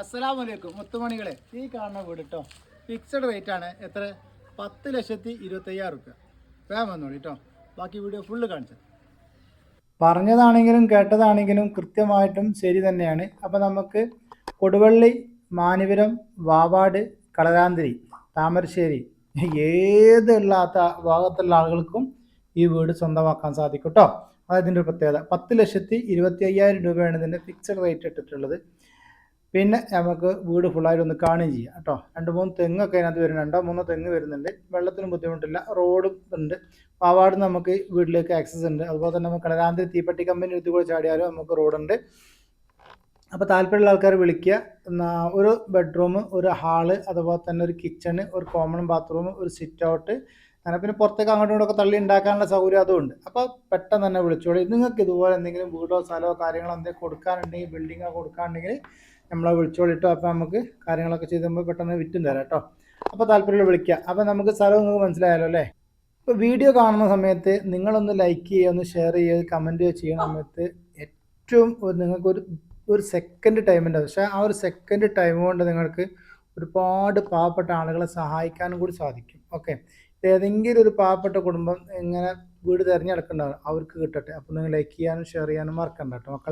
അസ്സലാമു അലൈക്കും മുത്തുമണികളെ. ഈ കാണുന്ന വീട് കേട്ടോ ഫിക്സഡ് റേറ്റ് ആണ്. എത്ര? പത്ത് ലക്ഷത്തി ഇരുപത്തയ്യായിരം റുപ്യ. വേഗം വന്നോളൂ കേട്ടോ ബാക്കി വീഡിയോ ഫുള്ള് കാണിച്ചത് പറഞ്ഞതാണെങ്കിലും കേട്ടതാണെങ്കിലും കൃത്യമായിട്ടും ശരി തന്നെയാണ്. അപ്പോൾ നമുക്ക് കൊടുവള്ളി മാനുപുരം വാവാട് കളരാന്തിരി താമരശ്ശേരി ഏതില്ലാത്ത ഭാഗത്തുള്ള ആളുകൾക്കും ഈ വീട് സ്വന്തമാക്കാൻ സാധിക്കും കേട്ടോ അതിന്റെ ഒരു പ്രത്യേകത. പത്ത് ലക്ഷത്തി ഇരുപത്തി അയ്യായിരം രൂപയാണ് ഇതിന്റെ ഫിക്സഡ് റേറ്റ് ഇട്ടിട്ടുള്ളത്. പിന്നെ നമുക്ക് വീട് ഫുള്ളായിട്ട് ഒന്ന് കാണുകയും ചെയ്യാം കേട്ടോ. രണ്ട് മൂന്ന് തെങ്ങൊക്കെ അതിനകത്ത് വരുന്നുണ്ട്. മൂന്നോ തെങ്ങ് വരുന്നുണ്ട്. വെള്ളത്തിനും ബുദ്ധിമുട്ടില്ല. റോഡും ഉണ്ട്. പാവാട് നമുക്ക് വീട്ടിലേക്ക് ആക്സസ് ഉണ്ട്. അതുപോലെ തന്നെ നമുക്ക് കളരാന്തിരി തീപ്പെട്ടി കമ്പനി എടുത്തു കൂടെ ചാടിയാലും നമുക്ക് റോഡുണ്ട് അപ്പോൾ താല്പര്യമുള്ള ആൾക്കാർ വിളിക്കുക. ഒരു ബെഡ്റൂം ഒരു ഹാൾ അതുപോലെ തന്നെ ഒരു കിച്ചണ് ഒരു കോമൺ ബാത്റൂം ഒരു സിറ്റ് ഔട്ട് അങ്ങനെ പിന്നെ പുറത്തേക്ക് അങ്ങോട്ടും ഇങ്ങോട്ടൊക്കെ തള്ളി ഉണ്ടാക്കാനുള്ള സൗകര്യം അതും ഉണ്ട്. അപ്പോൾ പെട്ടെന്ന് തന്നെ വിളിച്ചോളൂ. നിങ്ങൾക്ക് ഇതുപോലെ എന്തെങ്കിലും വീടോ സ്ഥലമോ കാര്യങ്ങളോ എന്തെങ്കിലും കൊടുക്കാനുണ്ടെങ്കിൽ ബിൽഡിങ്ങോ കൊടുക്കാനുണ്ടെങ്കിൽ നമ്മളെ വിളിച്ചോളിട്ടോ അപ്പോൾ നമുക്ക് കാര്യങ്ങളൊക്കെ ചെയ്ത് നമ്മൾ പെട്ടെന്ന് വിറ്റും തരാം കേട്ടോ അപ്പോൾ താല്പര്യമുള്ള വിളിക്കുക അപ്പോൾ നമുക്ക് സ്ഥലം നിങ്ങൾക്ക് മനസ്സിലായാലോ അല്ലേ? ഇപ്പോൾ വീഡിയോ കാണുന്ന സമയത്ത് നിങ്ങളൊന്ന് ലൈക്ക് ചെയ്യുക ഒന്ന് ഷെയർ ചെയ്യുക കമന്റ് ചെയ്യുന്ന സമയത്ത് ഏറ്റവും നിങ്ങൾക്കൊരു ഒരു സെക്കൻഡ് ടൈമിന്റെ പക്ഷേ ആ ഒരു സെക്കൻഡ് ടൈം കൊണ്ട് നിങ്ങൾക്ക് ഒരുപാട് പാവപ്പെട്ട ആളുകളെ സഹായിക്കാനും കൂടി സാധിക്കും. ഓക്കെ ഏതെങ്കിലും ഒരു പാവപ്പെട്ട കുടുംബം ഇങ്ങനെ വീട് തിരഞ്ഞെടുക്കേണ്ടതാണ് അവർക്ക് കിട്ടട്ടെ. അപ്പോൾ നിങ്ങൾ ലൈക്ക് ചെയ്യാനും ഷെയർ ചെയ്യാനും മറക്കണ്ട കേട്ടോ